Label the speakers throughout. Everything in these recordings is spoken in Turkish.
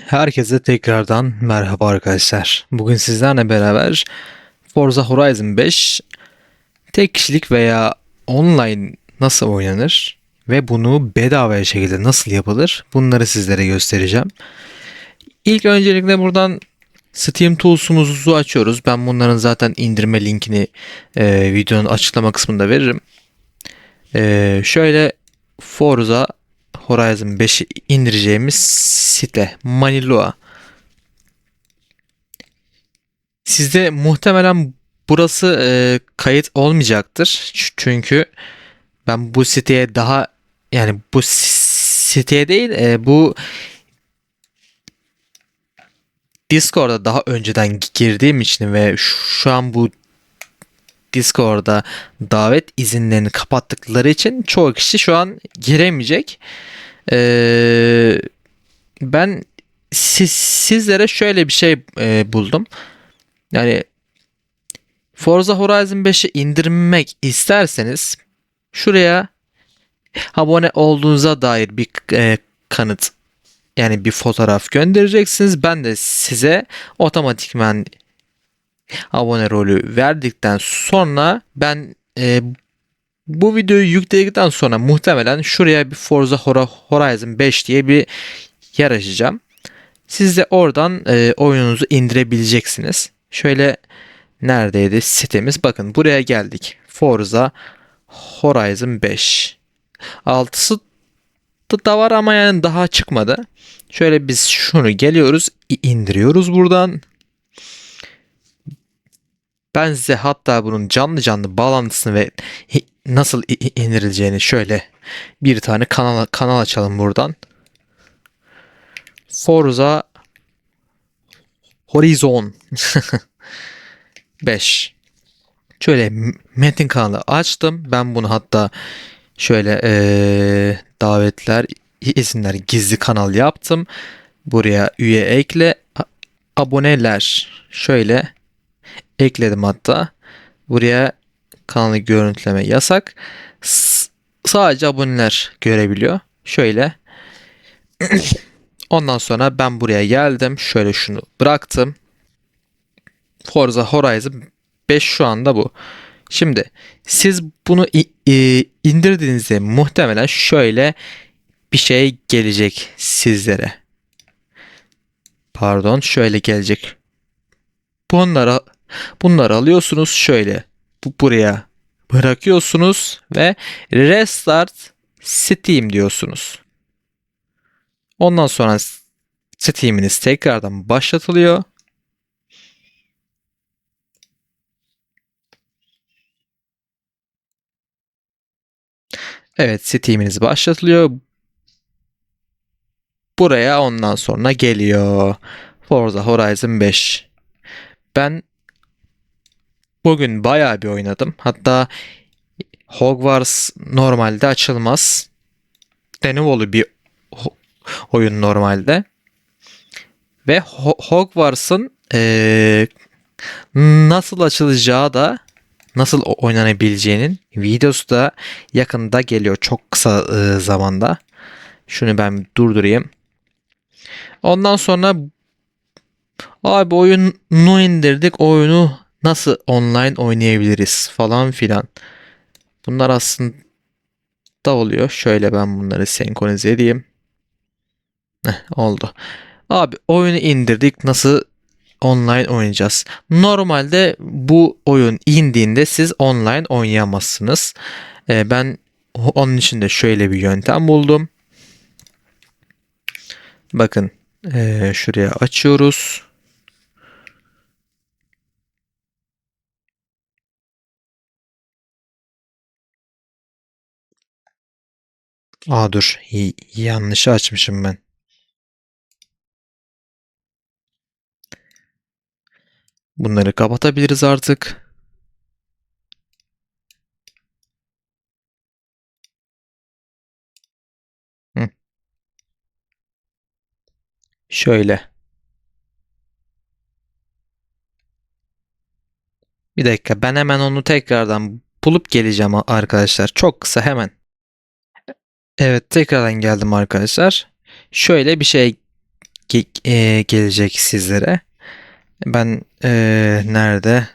Speaker 1: Herkese tekrardan merhaba arkadaşlar. Bugün sizlerle beraber Forza Horizon 5 tek kişilik veya online nasıl oynanır ve bunu bedava şekilde nasıl yapılır bunları sizlere göstereceğim. İlk öncelikle buradan Steam Tools'umuzu açıyoruz. Ben bunların zaten indirme linkini e, videonun açıklama kısmında veririm. E, şöyle Forza Horizon 5'i indireceğimiz site Manilua. Sizde muhtemelen burası e, kayıt olmayacaktır. Çünkü ben bu siteye daha yani bu siteye değil e, bu Discord'a daha önceden girdiğim için ve şu an bu Discord'da davet izinlerini kapattıkları için çoğu kişi şu an giremeyecek. Ee, ben siz, sizlere şöyle bir şey e, buldum. Yani Forza Horizon 5'i indirmek isterseniz şuraya abone olduğunuza dair bir e, kanıt yani bir fotoğraf göndereceksiniz. Ben de size otomatikman abone rolü verdikten sonra ben e, bu videoyu yükledikten sonra muhtemelen şuraya bir Forza Horizon 5 diye bir yer açacağım. Siz de oradan e, oyununuzu indirebileceksiniz. Şöyle neredeydi sitemiz? Bakın buraya geldik. Forza Horizon 5. 6'sı da- var ama yani daha çıkmadı. Şöyle biz şunu geliyoruz, indiriyoruz buradan. Ben size hatta bunun canlı canlı bağlantısını ve nasıl indirileceğini şöyle bir tane kanal kanal açalım buradan. Forza Horizon 5. Şöyle metin kanalı açtım. Ben bunu hatta şöyle eee, davetler, isimler gizli kanal yaptım. Buraya üye ekle, aboneler şöyle ekledim hatta. Buraya kanalı görüntüleme yasak. S- sadece aboneler görebiliyor. Şöyle. Ondan sonra ben buraya geldim. Şöyle şunu bıraktım. Forza Horizon 5 şu anda bu. Şimdi siz bunu indirdiğinizde muhtemelen şöyle bir şey gelecek sizlere. Pardon, şöyle gelecek. Bunları bunları alıyorsunuz şöyle. Bu buraya bırakıyorsunuz ve restart Steam diyorsunuz. Ondan sonra Steam'iniz tekrardan başlatılıyor. Evet, Steam'iniz başlatılıyor. Buraya ondan sonra geliyor. Forza Horizon 5. Ben bugün bayağı bir oynadım. Hatta Hogwarts normalde açılmaz. Denevolu bir oyun normalde. Ve Ho- Hogwarts'ın eee, nasıl açılacağı da nasıl oynanabileceğinin videosu da yakında geliyor. Çok kısa eee, zamanda. Şunu ben durdurayım. Ondan sonra abi oyunu indirdik. Oyunu nasıl online oynayabiliriz falan filan. Bunlar aslında oluyor. Şöyle ben bunları senkronize edeyim. Heh, oldu. Abi oyunu indirdik. Nasıl online oynayacağız? Normalde bu oyun indiğinde siz online oynayamazsınız. Ee, ben onun için de şöyle bir yöntem buldum. Bakın ee, şuraya açıyoruz. Aa dur. yanlışı açmışım ben. Bunları kapatabiliriz artık. Şöyle. Bir dakika ben hemen onu tekrardan bulup geleceğim arkadaşlar. Çok kısa hemen. Evet tekrardan geldim arkadaşlar. Şöyle bir şey ge- e, gelecek sizlere. Ben e, nerede?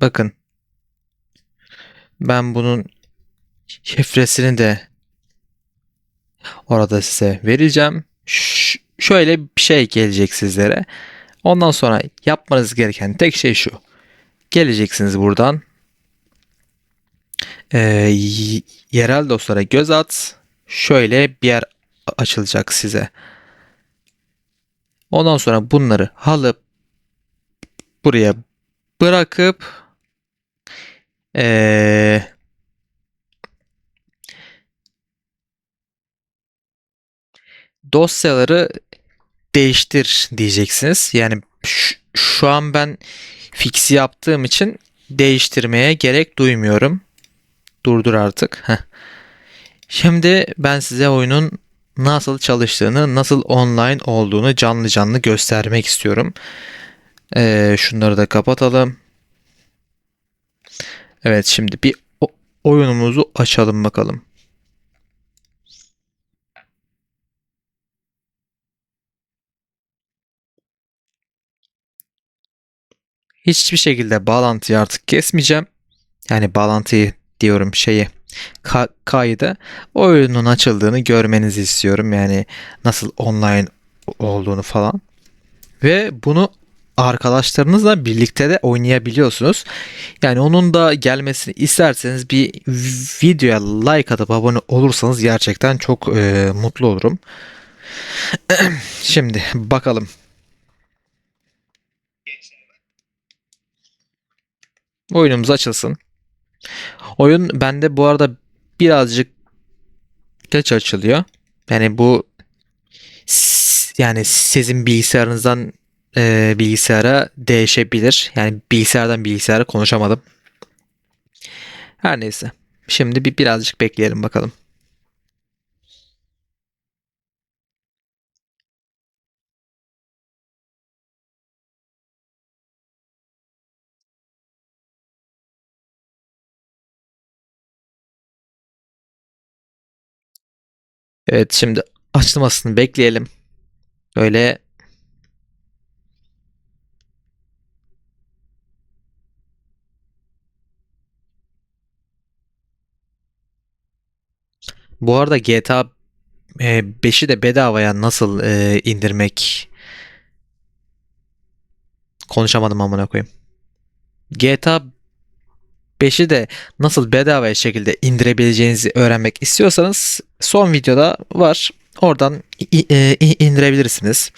Speaker 1: Bakın. Ben bunun şifresini de orada size vereceğim. Ş- şöyle bir şey gelecek sizlere. Ondan sonra yapmanız gereken tek şey şu. Geleceksiniz buradan. Y- yerel dostlara göz at. Şöyle bir yer açılacak size. Ondan sonra bunları alıp buraya bırakıp ee, dosyaları değiştir diyeceksiniz. Yani şu, an ben fix yaptığım için değiştirmeye gerek duymuyorum. Durdur artık. Şimdi ben size oyunun nasıl çalıştığını, nasıl online olduğunu canlı canlı göstermek istiyorum. Ee, şunları da kapatalım. Evet şimdi bir oyunumuzu açalım bakalım. Hiçbir şekilde bağlantıyı artık kesmeyeceğim. Yani bağlantıyı diyorum şeyi ka- kaydı oyunun açıldığını görmenizi istiyorum. Yani nasıl online olduğunu falan. Ve bunu arkadaşlarınızla birlikte de oynayabiliyorsunuz. Yani onun da gelmesini isterseniz bir videoya like atıp abone olursanız gerçekten çok e, mutlu olurum. Şimdi bakalım. Oyunumuz açılsın. Oyun bende bu arada birazcık geç açılıyor. Yani bu yani sizin bilgisayarınızdan e, bilgisayara değişebilir. Yani bilgisayardan bilgisayara konuşamadım. Her neyse. Şimdi bir birazcık bekleyelim bakalım. Evet şimdi açılmasını bekleyelim. Öyle bu arada GTA 5'i de bedavaya nasıl e, indirmek konuşamadım amına koyayım. GTA 5'i de nasıl bedava şekilde indirebileceğinizi öğrenmek istiyorsanız son videoda var. Oradan e, indirebilirsiniz.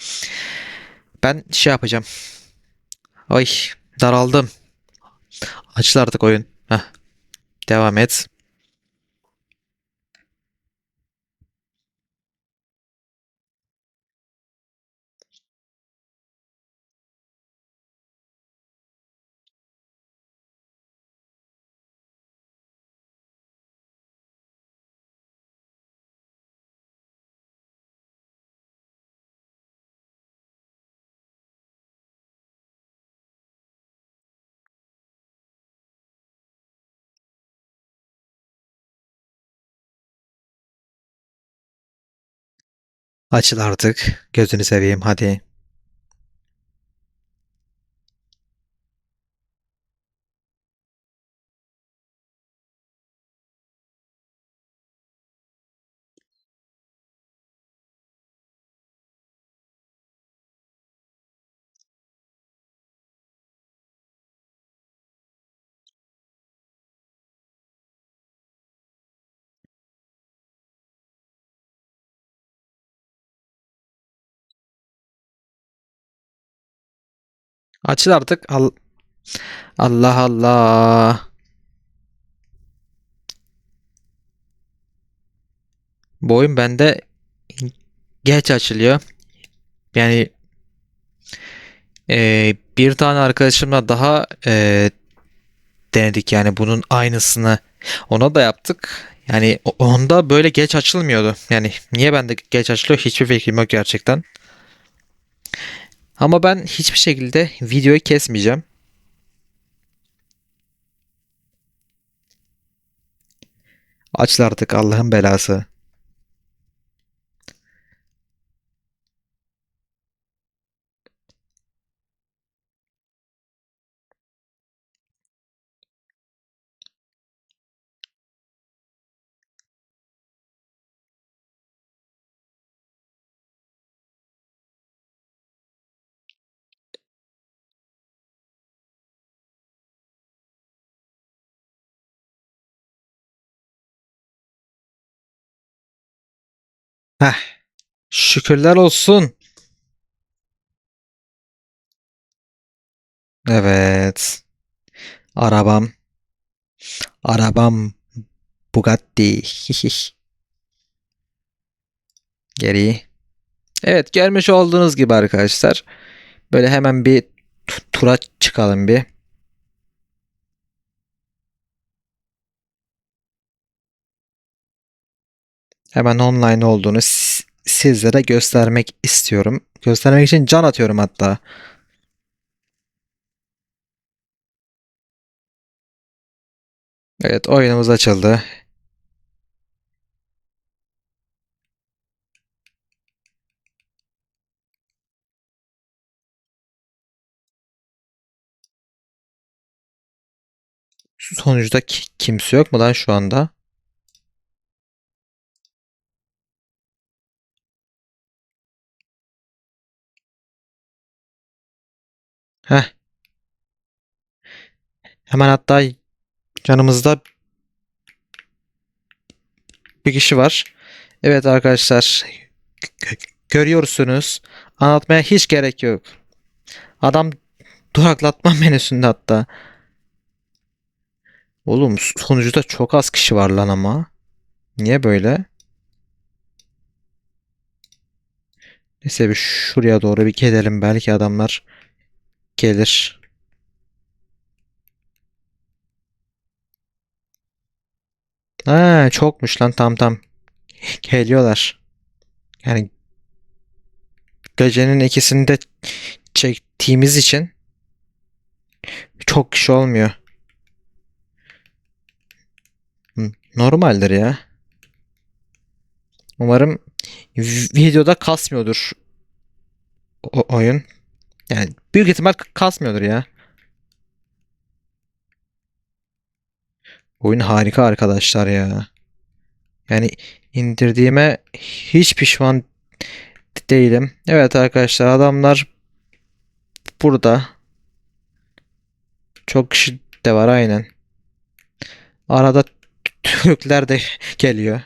Speaker 1: Ben şey yapacağım. Ay daraldım. Açıl artık oyun. Heh, devam et. Açıl artık. Gözünü seveyim hadi. Açıl artık. Al Allah Allah. Bu oyun bende geç açılıyor. Yani e, bir tane arkadaşımla daha e, denedik yani bunun aynısını ona da yaptık. Yani onda böyle geç açılmıyordu. Yani niye bende geç açılıyor hiçbir fikrim yok gerçekten. Ama ben hiçbir şekilde videoyu kesmeyeceğim. Açıl artık Allah'ın belası. Heh, şükürler olsun. Evet. Arabam. Arabam Bugatti. Geri. Evet gelmiş olduğunuz gibi arkadaşlar. Böyle hemen bir tu- tura çıkalım bir. Hemen online olduğunu sizlere göstermek istiyorum. Göstermek için can atıyorum hatta. Evet oyunumuz açıldı. Sonuçta ki- kimse yok mu lan şu anda? Heh. Hemen hatta yanımızda bir kişi var. Evet arkadaşlar gö- görüyorsunuz. Anlatmaya hiç gerek yok. Adam duraklatma menüsünde hatta. Oğlum sonuçta çok az kişi var lan ama. Niye böyle? Neyse bir şuraya doğru bir gidelim. Belki adamlar gelir. Ha çokmuş lan tam tam. Geliyorlar. Yani gecenin ikisini de çektiğimiz için çok kişi olmuyor. Normaldir ya. Umarım videoda kasmıyordur o oyun. Yani büyük ihtimal kasmıyordur ya. Oyun harika arkadaşlar ya. Yani indirdiğime hiç pişman değilim. Evet arkadaşlar adamlar burada. Çok kişi de var aynen. Arada Türkler de geliyor.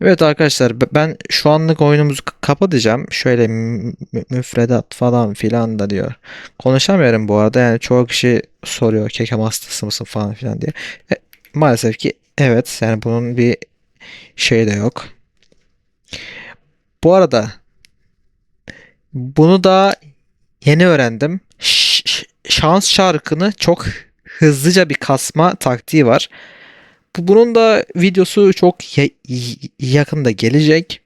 Speaker 1: Evet arkadaşlar ben şu anlık oyunumuzu kapatacağım. Şöyle mü- mü- müfredat falan filan da diyor. Konuşamıyorum bu arada yani çoğu kişi soruyor kekem hastası mısın falan filan diye. E, maalesef ki evet yani bunun bir şeyi de yok. Bu arada bunu da yeni öğrendim. Ş- şans çarkını çok hızlıca bir kasma taktiği var. Bu- Bunun da videosu çok ya- yakında gelecek.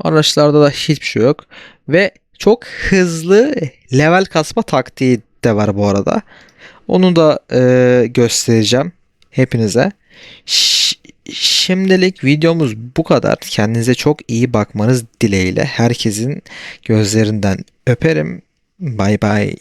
Speaker 1: Araçlarda da hiçbir şey yok. Ve çok hızlı level kasma taktiği de var bu arada. Onu da e, göstereceğim hepinize. Ş- şimdilik videomuz bu kadar. Kendinize çok iyi bakmanız dileğiyle. Herkesin gözlerinden öperim. Bay bay.